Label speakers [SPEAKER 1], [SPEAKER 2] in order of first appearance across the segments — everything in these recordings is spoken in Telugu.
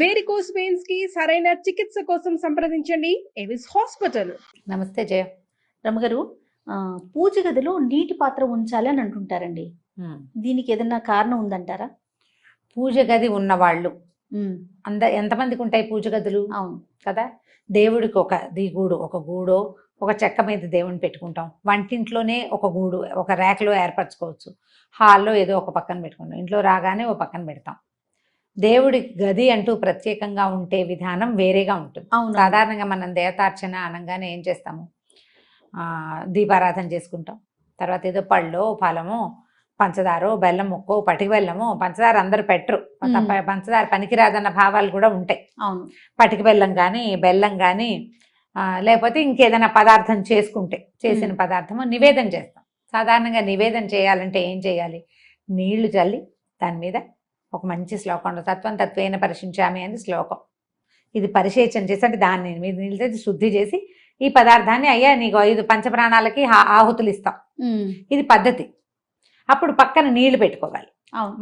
[SPEAKER 1] వేరికోస్ వెయిన్స్కి సరైన చికిత్స కోసం సంప్రదించండి. ఎవిస్ హాస్పిటల్
[SPEAKER 2] నమస్తే జయ.
[SPEAKER 3] రమగారు పూజ గదిలో నీటి పాత్ర ఉంచాలి అని అంటుంటారండి. దీనికి ఏదైనా కారణం ఉందంటారా?
[SPEAKER 2] పూజ గది ఉన్నవాళ్ళు. అంద ఎంతమందికి ఉంటాయి పూజ గదులు?
[SPEAKER 3] అవును.
[SPEAKER 2] కదా? దేవుడికి ఒక దిగూడు ఒక గూడో ఒక చెక్క మీద దేవుని పెట్టుకుంటాం. వంటింట్లోనే ఒక గూడు ఒక ర్యాక్లో ఏర్పరచుకోవచ్చు. హాల్లో ఏదో ఒక పక్కన పెట్టుకుంటాం. ఇంట్లో రాగానే ఒక పక్కన పెడతాం. దేవుడి గది అంటూ ప్రత్యేకంగా ఉంటే విధానం వేరేగా ఉంటుంది.
[SPEAKER 3] అవును.
[SPEAKER 2] సాధారణంగా మనం దేవతార్చన అనగానే ఏం చేస్తాము? ఆ, దీపారాధన చేసుకుంటాం. తర్వాత ఏదో పళ్ళో ఫలమో పంచదారో బెల్లం ముక్కో పటికి బెల్లమో పంచదార అందరూ పెట్టరు. పంచదార పనికిరాదన్న భావాలు కూడా ఉంటాయి.
[SPEAKER 3] అవును.
[SPEAKER 2] పటికి బెల్లం కానీ బెల్లం కానీ లేకపోతే ఇంకేదైనా పదార్థం చేసుకుంటే చేసిన. పదార్థము నివేదన చేస్తాం. సాధారణంగా నివేదన చేయాలంటే ఏం చేయాలి? నీళ్ళు చల్లి దాని మీద ఒక మంచి శ్లోకం ఉండదు తత్వం తత్వేన పరిశించామి అని శ్లోకం. ఇది పరిశేచన చేసి అంటే దాన్ని మీద నీళ్ళు తెచ్చి శుద్ధి చేసి ఈ పదార్థాన్ని అయ్యా నీకు ఐదు పంచప్రాణాలకి ఆహుతులు ఇస్తాం. ఇది పద్ధతి. అప్పుడు పక్కన నీళ్ళు పెట్టుకోవాలి.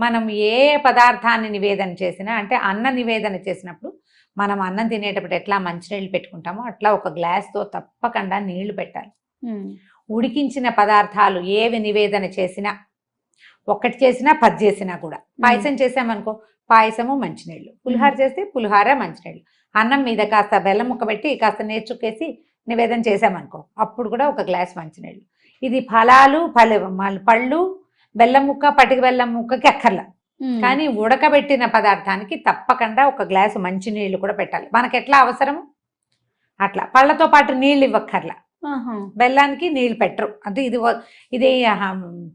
[SPEAKER 2] మనం ఏ పదార్థాన్ని నివేదన చేసినా అంటే అన్న నివేదన చేసినప్పుడు మనం అన్నం తినేటప్పుడు ఎట్లా మంచినీళ్ళు పెట్టుకుంటామో అట్లా ఒక గ్లాస్తో తప్పకుండా నీళ్ళు పెట్టాలి. ఉడికించిన పదార్థాలు ఏవి నివేదన చేసినా ఒక్కటి చేసినా పది చేసినా కూడా. పాయసం చేసామనుకో పాయసము మంచినీళ్ళు. పులిహార చేస్తే పులిహార మంచినీళ్ళు. అన్నం మీద కాస్త బెల్లం ముక్క పెట్టి కాస్త నేర్చుకేసి నివేదన చేసామనుకో అప్పుడు కూడా ఒక గ్లాస్ మంచినీళ్ళు. ఇది ఫలాలు ఫల మల్- పళ్ళు బెల్లం ముక్క పటిక బెల్లం ముక్కకి అక్కర్ల. కానీ ఉడకబెట్టిన పదార్థానికి తప్పకుండా ఒక గ్లాసు మంచినీళ్ళు కూడా పెట్టాలి. మనకి ఎట్లా అవసరము? అట్లా. పళ్ళతో పాటు నీళ్ళు ఇవ్వక్కర్లా. బెల్లానికి నీళ్ళు పెట్టరు. అంటే ఇది ఇది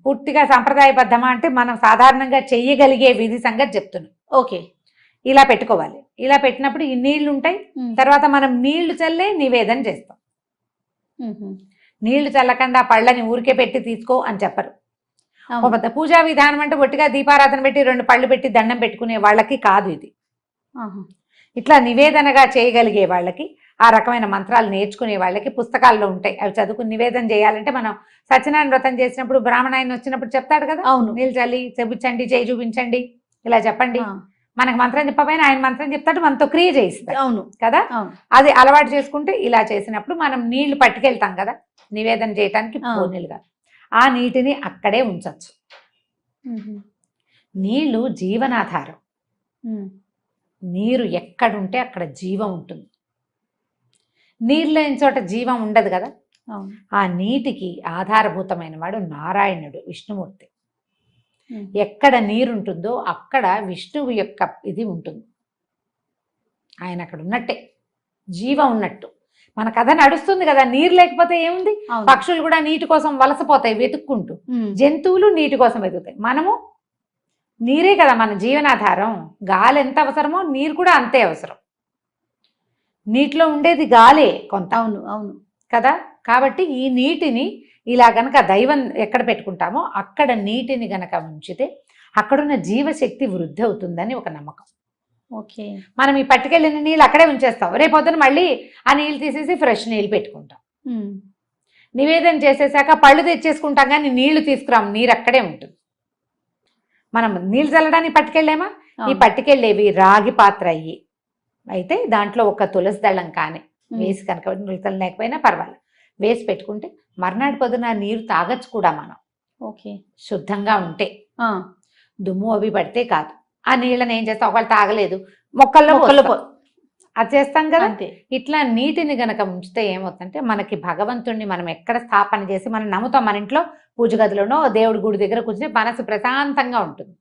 [SPEAKER 2] పూర్తిగా సాంప్రదాయబద్ధమా అంటే మనం సాధారణంగా చెయ్యగలిగే విధి సంగతి చెప్తున్నాం.
[SPEAKER 3] ఓకే.
[SPEAKER 2] ఇలా పెట్టుకోవాలి. ఇలా పెట్టినప్పుడు ఈ నీళ్ళు ఉంటాయి. తర్వాత మనం నీళ్ళు చల్లే నివేదన చేస్తాం. నీళ్ళు చల్లకుండా పళ్ళని ఊరికే పెట్టి తీసుకో అని చెప్పరు. ఒక పెద్ద పూజా విధానం అంటే ఒట్టిగా దీపారాధన పెట్టి రెండు పళ్ళు పెట్టి దండం పెట్టుకునే వాళ్ళకి కాదు ఇది. ఇట్లా నివేదనగా చేయగలిగే వాళ్ళకి ఆ రకమైన మంత్రాలు నేర్చుకునే వాళ్ళకి పుస్తకాల్లో ఉంటాయి. అవి చదువుకుని నివేదన చేయాలంటే మనం సత్యనారాయణ వ్రతం చేసినప్పుడు బ్రాహ్మణాయన వచ్చినప్పుడు చెప్తాడు కదా?
[SPEAKER 3] అవును.
[SPEAKER 2] నీళ్ళు చల్లి చెప్పించండి చేయి చూపించండి ఇలా చెప్పండి. మనకు మంత్రం చెప్పపోయినా ఆయన మంత్రం చెప్తాడు మనతో క్రియ చేయిస్తాడు.
[SPEAKER 3] అవును.
[SPEAKER 2] కదా? అది అలవాటు చేసుకుంటే ఇలా చేసినప్పుడు మనం నీళ్ళు పట్టుకెళ్తాం కదా? నివేదన చేయటానికి
[SPEAKER 3] ఆ.
[SPEAKER 2] పోనీలుగా. ఆ నీటిని అక్కడే ఉంచవచ్చు
[SPEAKER 3] ఉహు,
[SPEAKER 2] నీళ్ళు జీవనాధారం. నీరు ఎక్కడుంటే అక్కడ జీవం ఉంటుంది. నీరు లేని చోట జీవం ఉండదు కదా? ఆ నీటికి ఆధారభూతమైన వాడు నారాయణుడు విష్ణుమూర్తి. ఎక్కడ నీరుంటుందో అక్కడ విష్ణువు యొక్క ఇది ఉంటుంది. ఆయన అక్కడ ఉన్నట్టే. జీవం ఉన్నట్టు. మన కథ నడుస్తుంది కదా నీరు లేకపోతే ఏముంది? పక్షులు కూడా నీటి కోసం వలసపోతాయి వెతుక్కుంటూ. జంతువులు నీటి కోసం వెతుకుతాయి. మనము నీరే కదా మన జీవనాధారం. గాలి ఎంత అవసరమో నీరు కూడా అంతే అవసరం. నీటిలో ఉండేది గాలే కొంత.
[SPEAKER 3] అవును అవును.
[SPEAKER 2] కదా? కాబట్టి ఈ నీటిని ఇలా గనక దైవం ఎక్కడ పెట్టుకుంటామో అక్కడ నీటిని గనక ఉంచితే అక్కడున్న జీవశక్తి వృద్ధి అవుతుందని ఒక నమ్మకం.
[SPEAKER 3] ఓకే.
[SPEAKER 2] మనం ఈ పట్టుకెళ్ళిన నీళ్ళు అక్కడే ఉంచేస్తాం. రేపొద్దున మళ్ళీ ఆ నీళ్ళు తీసేసి ఫ్రెష్ నీళ్ళు పెట్టుకుంటాం. నివేదన చేసేసాక పళ్ళు తెచ్చేసుకుంటాం కానీ నీళ్ళు తీసుకురాం నీరు అక్కడే ఉంటుంది. మనం నీళ్ళు చల్లడానికి పట్టుకెళ్ళామా? ఈ. పట్టుకెళ్ళేవి రాగి పాత్ర అయ్యి. అయితే దాంట్లో ఒక తులసి దళం కానీ వేసి కనుక నిలుతలు లేకపోయినా పర్వాలేదు. వేసి పెట్టుకుంటే మర్నాడు పొద్దున నీరు తాగొచ్చు కూడా మనం.
[SPEAKER 3] ఓకే.
[SPEAKER 2] శుద్ధంగా ఉంటే. దుమ్ము అవి పడితే కాదు. ఆ నీళ్ళని ఏం చేస్తాం? ఒకళ్ళు తాగలేదు మొక్కల్లో పోస్తాం. అది చేస్తాం కదా. ఇట్లా నీటిని గనక ఉంచితే ఏమవుతుందంటే మనకి భగవంతుణ్ణి మనం ఎక్కడ స్థాపన చేసి మనం నమ్ముతాం మన ఇంట్లో పూజ గదిలోనో దేవుడి గుడి దగ్గర కూర్చుని మనసు ప్రశాంతంగా ఉంటుంది.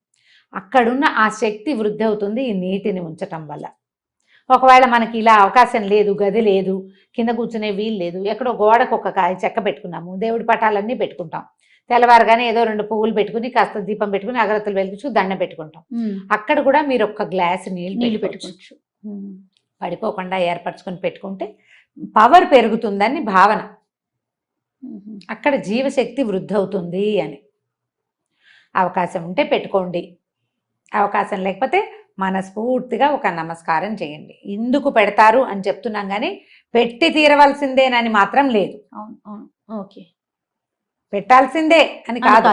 [SPEAKER 2] అక్కడున్న ఆ శక్తి వృద్ధి అవుతుంది ఈ నీటిని ఉంచటం వల్ల. ఒకవేళ మనకి ఇలా అవకాశం లేదు గది లేదు కింద కూర్చునే వీలు లేదు ఎక్కడో గోడకు ఒక కాయ చెక్క పెట్టుకున్నాము దేవుడి పటాలన్నీ పెట్టుకుంటాం. తెల్లవారుగానే ఏదో రెండు పువ్వులు పెట్టుకుని కాస్త దీపం పెట్టుకుని అగరత్తులు వెలిగించు దండం పెట్టుకుంటాం. అక్కడ కూడా మీరు ఒక గ్లాస్ నీళ్ళు
[SPEAKER 3] నీళ్ళు
[SPEAKER 2] పెట్టుకోవచ్చు. పడిపోకుండా ఏర్పరచుకొని పెట్టుకుంటే పవర్ పెరుగుతుందని భావన. అక్కడ జీవశక్తి వృద్ధి అవుతుంది అని. అవకాశం ఉంటే పెట్టుకోండి. అవకాశం లేకపోతే మనస్ఫూర్తిగా ఒక నమస్కారం చేయండి. ఎందుకు పెడతారు? అని చెప్తున్నాం కానీ పెట్టి తీరవలసిందేనని మాత్రం లేదు.
[SPEAKER 3] ఓకే.
[SPEAKER 2] పెట్టాల్సిందే అని కాదు.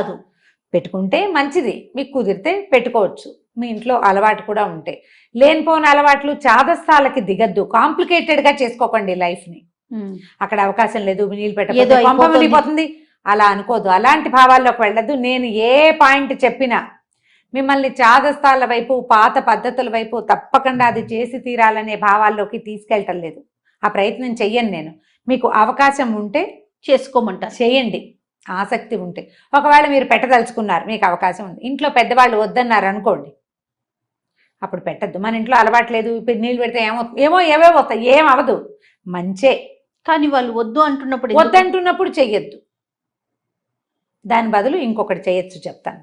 [SPEAKER 2] పెట్టుకుంటే మంచిది. మీకు కుదిరితే పెట్టుకోవచ్చు. మీ ఇంట్లో అలవాటు కూడా ఉంటే. లేనిపోని అలవాట్లు చాదస్తాలకి దిగద్దు. కాంప్లికేటెడ్గా చేసుకోకండి లైఫ్ని
[SPEAKER 3] ఉమ్,
[SPEAKER 2] అక్కడ అవకాశం లేదు నీళ్ళు. మునిగిపోతుంది. అలా అనుకోదు. అలాంటి భావాల్లోకి వెళ్ళదు నేను ఏ పాయింట్ చెప్పినా మిమ్మల్ని చాదస్తాల వైపు పాత పద్ధతుల వైపు తప్పకుండా అది చేసి తీరాలనే భావాల్లోకి తీసుకెళ్ళటం లేదు. ఆ ప్రయత్నం చెయ్యను నేను. మీకు అవకాశం ఉంటే
[SPEAKER 3] చేసుకోమంటారు.
[SPEAKER 2] చేయండి ఆసక్తి ఉంటే. ఒకవేళ మీరు పెట్టదలుచుకున్నారు మీకు అవకాశం ఉంది. ఇంట్లో పెద్దవాళ్ళు వద్దన్నారు అనుకోండి అప్పుడు పెట్టద్దు. మన ఇంట్లో అలవాట్లేదు ఇప్పుడు నీళ్ళు పెడితే ఏమో ఏమో ఏవేవో వస్తాయి ఏం అవదు మంచే.
[SPEAKER 3] కానీ వాళ్ళు వద్దు అంటున్నప్పుడు ఎందుకు?
[SPEAKER 2] వద్దంటున్నప్పుడు చెయ్యొద్దు. దాని బదులు ఇంకొకటి చేయొచ్చు చెప్తాను.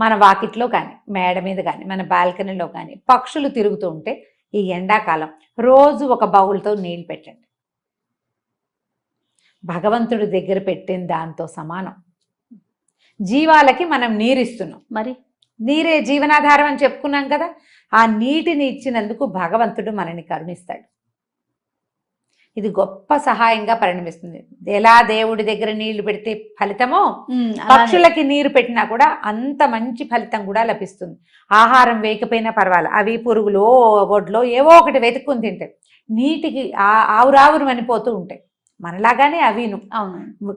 [SPEAKER 2] మన వాకిట్లో కానీ మేడ మీద కానీ మన బాల్కనీలో కానీ పక్షులు తిరుగుతూ ఉంటే ఈ ఎండాకాలం రోజు ఒక బౌల్తో నీళ్ళు పెట్టండి. భగవంతుడి దగ్గర పెట్టిన దాంతో సమానం. జీవాలకి మనం నీరిస్తున్నాం.
[SPEAKER 3] మరి?
[SPEAKER 2] నీరే జీవనాధారం అని చెప్పుకున్నాం కదా. ఆ నీటిని ఇచ్చినందుకు భగవంతుడు మనని కరుణిస్తాడు. ఇది గొప్ప సహాయంగా పరిణమిస్తుంది. ఎలా దేవుడి దగ్గర నీళ్ళు పెడితే ఫలితమో. పక్షులకి నీరు పెట్టినా కూడా అంత మంచి ఫలితం కూడా లభిస్తుంది. ఆహారం వేయకపోయినా పర్వాలేదు అవి పురుగులు ఒడ్లో ఏవో ఒకటి వెతుక్కుని తింటాయి. నీటికి ఆ- ఆవురావురు అనిపోతూ ఉంటాయి. మనలాగానే అవిను.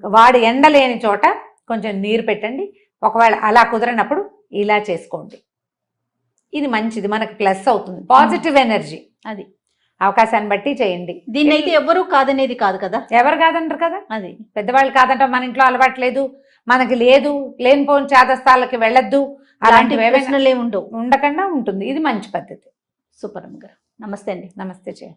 [SPEAKER 2] వాడు ఎండ లేని చోట కొంచెం నీరు పెట్టండి. ఒకవేళ అలా కుదరనప్పుడు ఇలా చేసుకోండి. ఇది మంచిది మనకు ప్లస్ అవుతుంది. పాజిటివ్ ఎనర్జీ
[SPEAKER 3] అది.
[SPEAKER 2] అవకాశాన్ని బట్టి చేయండి.
[SPEAKER 3] దీన్ని అయితే ఎవ్వరూ కాదనేది కాదు కదా?
[SPEAKER 2] ఎవరు కాదంటారు కదా?
[SPEAKER 3] అది.
[SPEAKER 2] పెద్దవాళ్ళు కాదంట మన ఇంట్లో అలవాట్లేదు మనకి లేదు లేనిపోని చేతస్థాలకి వెళ్ళొద్దు.
[SPEAKER 3] అలాంటి ప్రశ్నలు ఉండవు.
[SPEAKER 2] ఉండకుండా ఉంటుంది. ఇది మంచి పద్ధతి.
[SPEAKER 3] సూపర్ అమ్మ గారు నమస్తే అండి.
[SPEAKER 2] నమస్తే చేయ